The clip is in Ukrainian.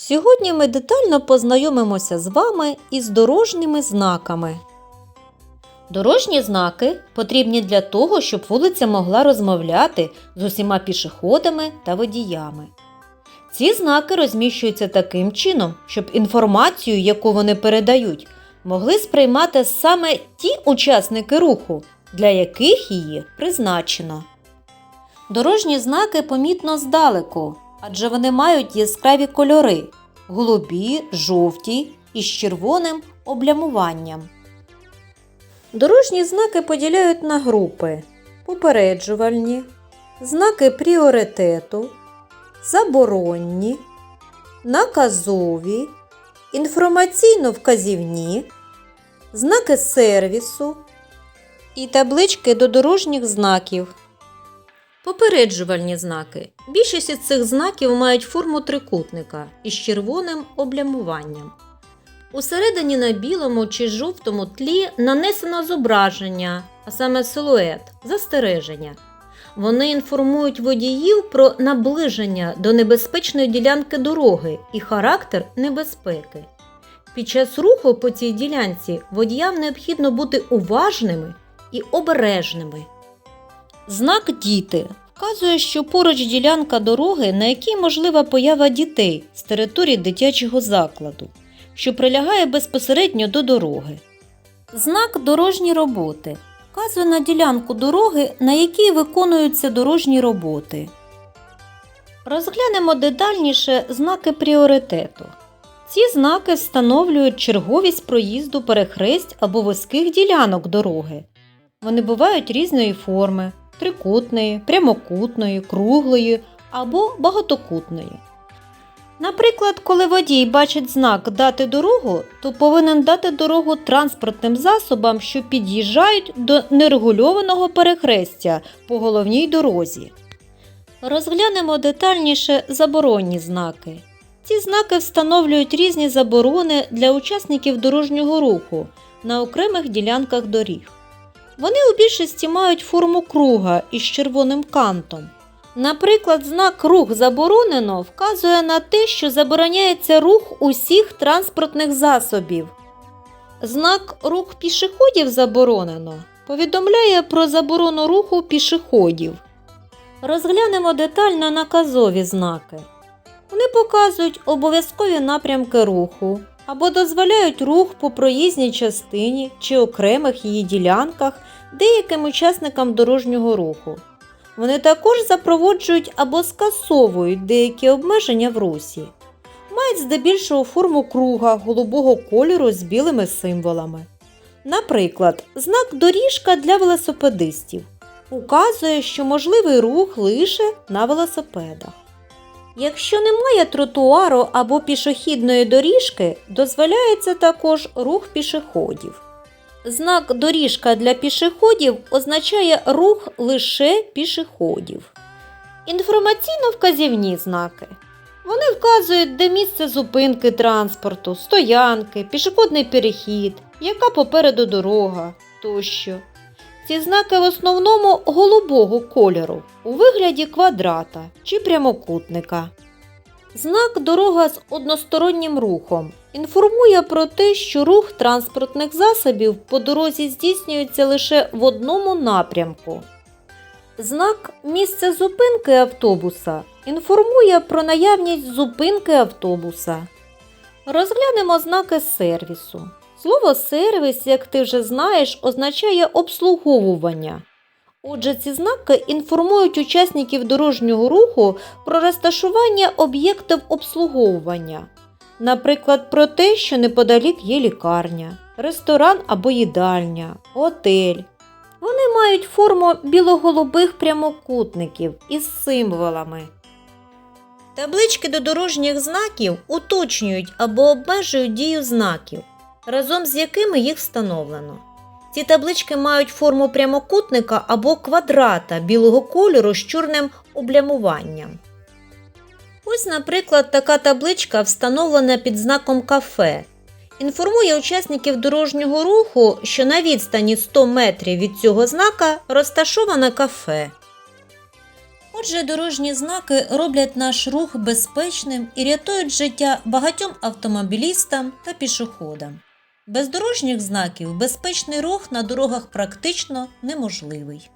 Сьогодні ми детально познайомимося з вами із дорожніми знаками. Дорожні знаки потрібні для того, щоб вулиця могла розмовляти з усіма пішоходами та водіями. Ці знаки розміщуються таким чином, щоб інформацію, яку вони передають, могли сприймати саме ті учасники руху, для яких її призначено. Дорожні знаки помітно здалеку, адже вони мають яскраві кольори голубі, жовті із червоним облямуванням. Дорожні знаки поділяють на групи попереджувальні, знаки пріоритету, заборонні, наказові, інформаційно-вказівні, знаки сервісу і таблички до дорожніх знаків. Попереджувальні знаки. Більшість із цих знаків мають форму трикутника із червоним облямуванням. Усередині на білому чи жовтому тлі нанесено зображення, а саме силует, застереження. Вони інформують водіїв про наближення до небезпечної ділянки дороги і характер небезпеки. Під час руху по цій ділянці водіям необхідно бути уважними і обережними. Знак діти вказує, що поруч ділянка дороги, на якій можлива поява дітей з території дитячого закладу, що прилягає безпосередньо до дороги. Знак дорожні роботи вказує на ділянку дороги, на якій виконуються дорожні роботи. Розглянемо детальніше знаки пріоритету. Ці знаки встановлюють черговість проїзду перехресть або вузьких ділянок дороги. Вони бувають різної форми трикутної, прямокутної, круглої або багатокутної. Наприклад, коли водій бачить знак дати дорогу, то повинен дати дорогу транспортним засобам, що під'їжджають до нерегульованого перехрестя по головній дорозі. Розглянемо детальніше заборонні знаки. Ці знаки встановлюють різні заборони для учасників дорожнього руху на окремих ділянках доріг. Вони у більшості мають форму круга із червоним кантом. Наприклад, знак рух заборонено вказує на те, що забороняється рух усіх транспортних засобів. Знак рух пішоходів заборонено повідомляє про заборону руху пішоходів. Розглянемо детально наказові знаки. Вони показують обов'язкові напрямки руху або дозволяють рух по проїзній частині чи окремих її ділянках деяким учасникам дорожнього руху. Вони також запроводжують або скасовують деякі обмеження в русі. Мають здебільшого форму круга голубого кольору з білими символами. Наприклад, знак доріжка для велосипедистів указує, що можливий рух лише на велосипедах. Якщо немає тротуару або пішохідної доріжки, дозволяється також рух пішоходів. Знак доріжка для пішоходів означає рух лише пішоходів. Інформаційно-вказівні знаки. Вони вказують, де місце зупинки транспорту, стоянки, пішохідний перехід, яка попереду дорога тощо. Ці знаки в основному голубого кольору у вигляді квадрата чи прямокутника. Знак дорога з одностороннім рухом інформує про те, що рух транспортних засобів по дорозі здійснюється лише в одному напрямку. Знак місце зупинки автобуса інформує про наявність зупинки автобуса. Розглянемо знаки сервісу. Слово сервіс, як ти вже знаєш, означає обслуговування. Отже, ці знаки інформують учасників дорожнього руху про розташування об'єктів обслуговування, наприклад, про те, що неподалік є лікарня, ресторан або їдальня, готель. Вони мають форму білоголубих прямокутників із символами. Таблички до дорожніх знаків уточнюють або обмежують дію знаків, разом з якими їх встановлено. Ці таблички мають форму прямокутника або квадрата білого кольору з чорним облямуванням. Ось, наприклад, така табличка встановлена під знаком кафе. Інформує учасників дорожнього руху, що на відстані 100 метрів від цього знака розташоване кафе. Отже, дорожні знаки роблять наш рух безпечним і рятують життя багатьом автомобілістам та пішоходам. Без дорожніх знаків безпечний рух на дорогах практично неможливий.